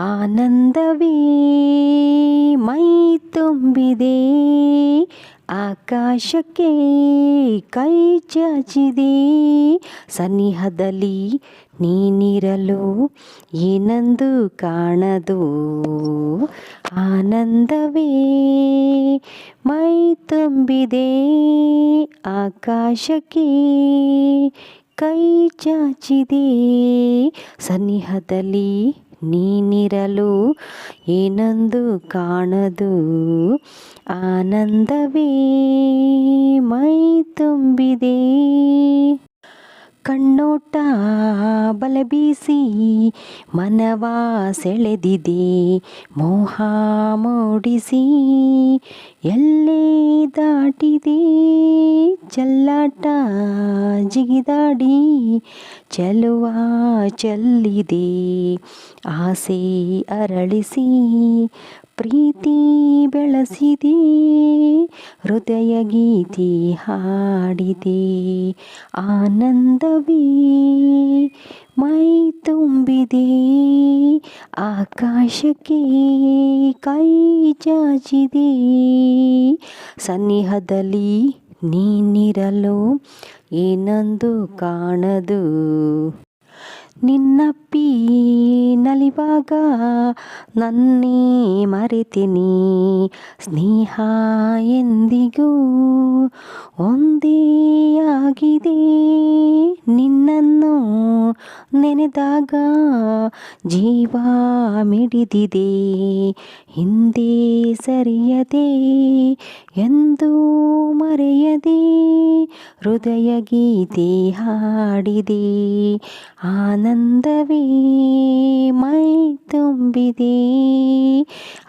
ಆನಂದವೇ, ಮೈ ತುಂಬಿದೆ, ಆಕಾಶಕ್ಕೆ ಕೈ ಚಾಚಿದೆ. ಸನಿಹದಲ್ಲಿ ನೀನಿರಲು ಏನಂದು ಕಾಣದು? ಆನಂದವೇ, ಮೈ ತುಂಬಿದೆ, ಆಕಾಶಕ್ಕೆ ಕೈ ಚಾಚಿದೆ. ಸನಿಹದಲ್ಲಿ ನೀನಿರಲು ಏನೊಂದು ಕಾಣದು? ಆನಂದವೇ ಮೈ ತುಂಬಿದೆ. ಕಣ್ಣೋಟ ಬಲ ಬೀಸಿ ಮನವ ಸೆಳೆದಿದೆ, ಮೋಹ ಮೂಡಿಸಿ ಎಲ್ಲೇ ದಾಟಿದೆ, ಚಲ್ಲಾಟ ಜಿಗಿದಾಡಿ ಚಲುವ ಚೆಲ್ಲಿದೆ, ಆಸೆ ಅರಳಿಸಿ ಪ್ರೀತಿ ಬೆಳೆಸಿದೆ, ಹೃದಯ ಗೀತಿ ಹಾಡಿದೆ, ಆನಂದವೇ ಮೈ ತುಂಬಿದೆ, ಆಕಾಶಕ್ಕೆ ಕೈ ಚಾಚಿದೆ, ಸನ್ನಿಹದಲ್ಲಿ ನೀನಿರಲು ಏನಂದು ಕಾಣದು? ನಿನ್ನಪ್ಪಿ ನಲಿವಾಗ ನನ್ನೇ ಮರೆತೀನಿ. ಸ್ನೇಹ ಎಂದಿಗೂ ಒಂದೇ ನಿನ್ನನ್ನು ನೆನೆದಾಗ ಜೀವ ಮಿಡಿದಿದೆ. ಹಿಂದೆ ಸರಿಯದೆ ಎಂದು ಮರೆಯದೆ ಹೃದಯ ಗೀತೆ ಹಾಡಿದೆ. ಆನಂದವೇ ಮೈ ತುಂಬಿದೆ.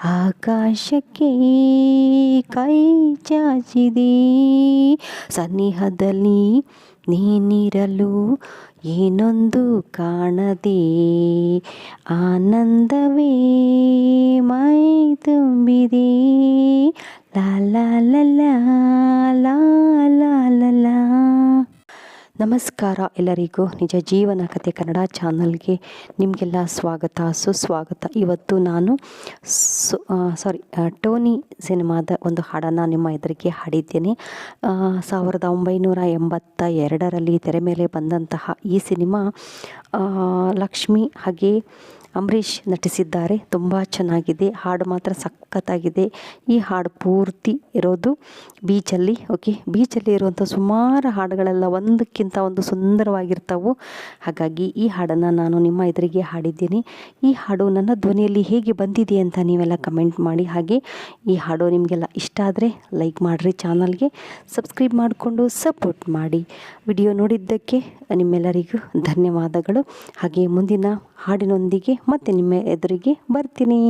ಆಕಾಶಕ್ಕೆ ಕೈ ಚಾಚಿದೆ. ಸನಿಹದಲ್ಲಿ ನೀನಿರಲು ಏನೊಂದು ಕಾಣದೆ. ಆನಂದವೇ ನಮಸ್ಕಾರ ಎಲ್ಲರಿಗೂ. ನಿಜ ಜೀವನ ಕಥೆ ಕನ್ನಡ ಚಾನಲ್ಗೆ ನಿಮಗೆಲ್ಲ ಸ್ವಾಗತ. ಸುಸ್ವಾಗತ. ಇವತ್ತು ನಾನು ಸಾರಿ ಟೋನಿ ಸಿನಿಮಾದ ಒಂದು ಹಾಡನ್ನು ನಿಮ್ಮ ಎದುರಿಗೆ ಹಾಡಿದ್ದೇನೆ. ಸಾವಿರದ ಒಂಬೈನೂರ ಎಂಬತ್ತ ಎರಡರಲ್ಲಿ ತೆರೆ ಮೇಲೆ ಬಂದಂತಹ ಈ ಸಿನಿಮಾ ಲಕ್ಷ್ಮಿ ಹಾಗೆ ಅಂಬರೀಷ್ ನಟಿಸಿದ್ದಾರೆ. ತುಂಬ ಚೆನ್ನಾಗಿದೆ. ಹಾಡು ಮಾತ್ರ ಸಖತ್ತಾಗಿದೆ. ಈ ಹಾಡು ಪೂರ್ತಿ ಇರೋದು ಬೀಚಲ್ಲಿ ಓಕೆ ಬೀಚಲ್ಲಿ ಇರುವಂಥ ಸುಮಾರು ಹಾಡುಗಳೆಲ್ಲ ಒಂದಕ್ಕಿಂತ ಒಂದು ಸುಂದರವಾಗಿರ್ತವೆ. ಹಾಗಾಗಿ ಈ ಹಾಡನ್ನು ನಾನು ನಿಮ್ಮ ಎದುರಿಗೆ ಹಾಡಿದ್ದೀನಿ. ಈ ಹಾಡು ನನ್ನ ಧ್ವನಿಯಲ್ಲಿ ಹೇಗೆ ಬಂದಿದೆ ಅಂತ ನೀವೆಲ್ಲ ಕಮೆಂಟ್ ಮಾಡಿ. ಹಾಗೆ ಈ ಹಾಡು ನಿಮಗೆಲ್ಲ ಇಷ್ಟ ಆದರೆ ಲೈಕ್ ಮಾಡಿರಿ ಚಾನಲ್ಗೆ. ಸಬ್ಸ್ಕ್ರೈಬ್ ಮಾಡಿಕೊಂಡು ಸಪೋರ್ಟ್ ಮಾಡಿ. ವಿಡಿಯೋ ನೋಡಿದ್ದಕ್ಕೆ ನಿಮ್ಮೆಲ್ಲರಿಗೂ ಧನ್ಯವಾದಗಳು. ಹಾಗೆ ಮುಂದಿನ ಹಾಡಿನೊಂದಿಗೆ ಮತ್ತೆ ನಿಮ್ಮ ಎದುರಿಗೆ ಬರ್ತೀನಿ.